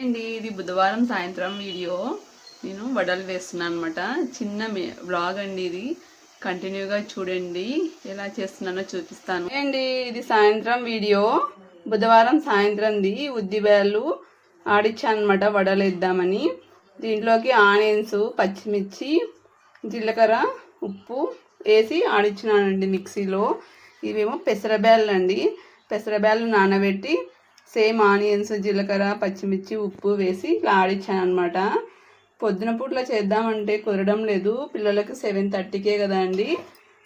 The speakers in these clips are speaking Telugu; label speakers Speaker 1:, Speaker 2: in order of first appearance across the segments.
Speaker 1: అండి ఇది బుధవారం సాయంత్రం వీడియో. నేను వడలు వేస్తున్నాను అనమాట చిన్న బ్లాగ్ అండి ఇది. కంటిన్యూగా చూడండి ఎలా చేస్తున్నానో చూపిస్తాను. అండి ఇది సాయంత్రం వీడియో. బుధవారం సాయంత్రంది ఉద్దిబేళ్ళు ఆడిచ్చాను అనమాట వడలు వేద్దామని. దీంట్లోకి ఆనియన్స్ పచ్చిమిర్చి జీలకర్ర ఉప్పు వేసి ఆడిచ్చినానండి మిక్సీలో. ఇవేమో పెసరబ్యాళ్ళు అండి పెసరబ్యాళ్ళు నానబెట్టి సేమ్ ఆనియన్స్ జీలకర్ర పచ్చిమిర్చి ఉప్పు వేసి ఇలా ఆడిచ్చాను అనమాట పొద్దున పూట్ల చేద్దామంటే కుదరడం లేదు. పిల్లలకు సెవెన్ థర్టీకే కదా అండి.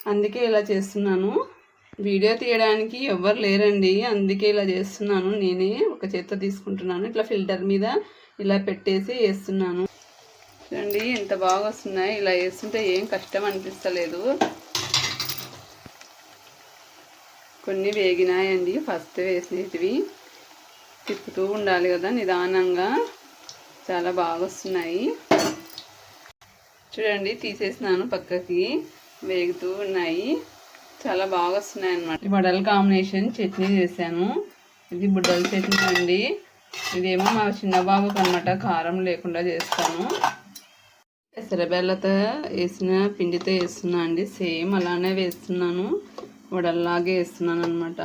Speaker 1: అందుకే ఇలా చేస్తున్నాను. వీడియో తీయడానికి ఎవ్వరు లేరండి. అందుకే ఇలా చేస్తున్నాను. నేనే ఒక చేత్తో తీసుకుంటున్నాను. ఇట్లా ఫిల్టర్ మీద ఇలా పెట్టేసి వేస్తున్నాను. చూడండి ఎంత బాగా వస్తున్నాయి. ఇలా వేస్తుంటే ఏం కష్టం అనిపిస్తలేదు. కొన్ని వేగినాయండి. ఫస్ట్ వేసినవి. తిప్పుతూ ఉండాలి కదా నిదానంగా. చాలా బాగా వస్తున్నాయి చూడండి తీసేసినాను పక్కకి. వేగుతూ ఉన్నాయి. చాలా బాగా వస్తున్నాయి అన్నమాట వడల కాంబినేషన్ చట్నీ చేశాను. ఇది బుడ్డల చట్నీ అండి. ఇదేమో మా చిన్న బాబుకి అనమాట కారం లేకుండా చేస్తాను. పెసరబెల్లతో వేసిన పిండితో వేస్తున్నా అండి. సేమ్ అలానే వేస్తున్నాను. వడల్లాగే వేస్తున్నాను అనమాట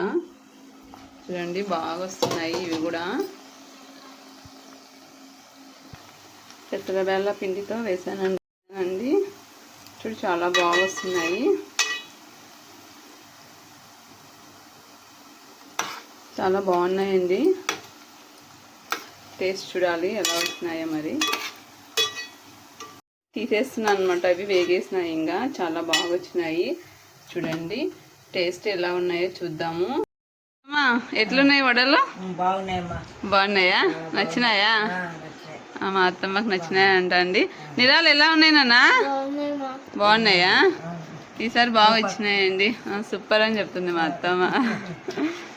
Speaker 1: చూడండి బాగా వస్తున్నాయి ఇవి కూడా. పెసరబెల్ల పిండితో వేసానండి. అండి చూడు చాలా బాగా వస్తున్నాయి చాలా బాగున్నాయండి. టేస్ట్ చూడాలి ఎలా వస్తున్నాయో మరి. తీసేస్తున్నాను అనమాట అవి వేగేసినాయి ఇంకా. చాలా బాగా వచ్చినాయి చూడండి టేస్ట్ ఎలా ఉన్నాయో చూద్దాము. ఎట్లున్నాయి వడలు? బాగున్నాయా? నచ్చినాయా? మా అత్తమ్మకి నచ్చినాయా అంట అండి నిరాలు ఎలా ఉన్నాయి నాన్న? బాగున్నాయా? ఈసారి బాగా వచ్చినాయండి. సూపర్ అని చెప్తుంది మా అత్తమ్మ.